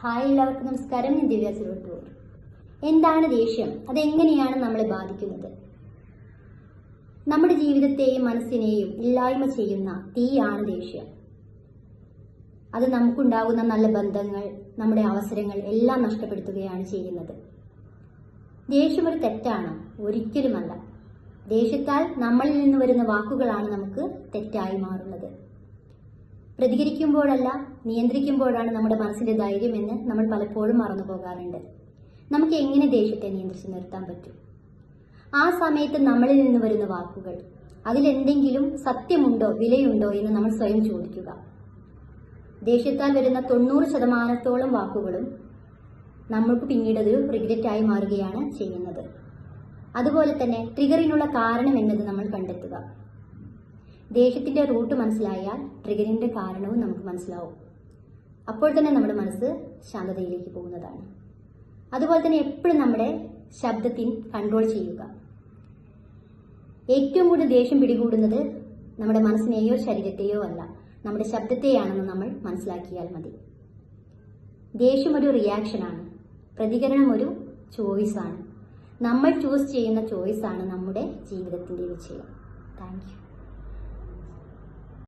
Hi എല്ലാവർക്കും നമസ്കാരം. ഞാൻ ദിവ്യ സിലോട്ടൂർ എന്താണ് ദേഷ്യം? അതെങ്ങനെയാണ് നമ്മളെ ബാധിക്കുന്നത്? നമ്മുടെ ജീവിതത്തെയും മനസ്സിനെയും ഇല്ലായ്മ ചെയ്യുന്ന തീയാണ് ദേഷ്യം. അത് നമുക്കുണ്ടാകുന്ന നല്ല ബന്ധങ്ങൾ നമ്മുടെ അവസരങ്ങൾ എല്ലാം നഷ്ടപ്പെടുത്തുകയാണ് ചെയ്യുന്നത്. ദേഷ്യം ഒരു തെറ്റാണ്. ഒരിക്കലുമല്ല. ദേഷ്യത്താൽ നമ്മളിൽ നിന്ന് വരുന്ന വാക്കുകളാണ് നമുക്ക് തെറ്റായി മാറുന്നത്. പ്രതികരിക്കുമ്പോഴല്ല നിയന്ത്രിക്കുമ്പോഴാണ് നമ്മുടെ മനസ്സിന്റെ ധൈര്യമെന്ന് നമ്മൾ പലപ്പോഴും മറന്നു പോകാറുണ്ട്. നമുക്ക് എങ്ങനെ ദേഷ്യത്തെ നിയന്ത്രിച്ചു നിർത്താൻ പറ്റും? ആ സമയത്ത് നമ്മളിൽ നിന്ന് വരുന്ന വാക്കുകൾ അതിലെന്തെങ്കിലും സത്യമുണ്ടോ വിലയുണ്ടോ എന്ന് നമ്മൾ സ്വയം ചോദിക്കുക. ദേഷ്യത്താൽ വരുന്ന തൊണ്ണൂറ് ശതമാനത്തോളം വാക്കുകളും നമ്മൾക്ക് പിന്നീട് അതൊരു റിഗ്രറ്റായി മാറുകയാണ് ചെയ്യുന്നത്. അതുപോലെ തന്നെ ട്രിഗറിനുള്ള കാരണം എന്നത് നമ്മൾ കണ്ടെത്തുക. ദേഷ്യത്തിന്റെ റൂട്ട് മനസ്സിലായാൽ ട്രിഗറിന്റെ കാരണവും നമുക്ക് മനസ്സിലാവും. അപ്പോൾ തന്നെ നമ്മുടെ മനസ്സ് ശാന്തതയിലേക്ക് പോകുന്നതാണ്. അതുപോലെ തന്നെ എപ്പോഴും നമ്മുടെ ശബ്ദത്തിൽ കൺട്രോൾ ചെയ്യുക. ഏറ്റവും കൂടുതൽ ദേഷ്യം പിടികൂടുന്നത് നമ്മുടെ മനസ്സിനെയോ ശരീരത്തെയോ അല്ല നമ്മുടെ ശബ്ദത്തെയാണെന്ന് നമ്മൾ മനസ്സിലാക്കിയാൽ മതി. ദേഷ്യം ഒരു റിയാക്ഷനാണ് പ്രതികരണം ഒരു ചോയ്സാണ് നമ്മൾ ചൂസ് ചെയ്യുന്ന ചോയ്സാണ് നമ്മുടെ ജീവിതത്തിന്റെ വിജയം. Thank you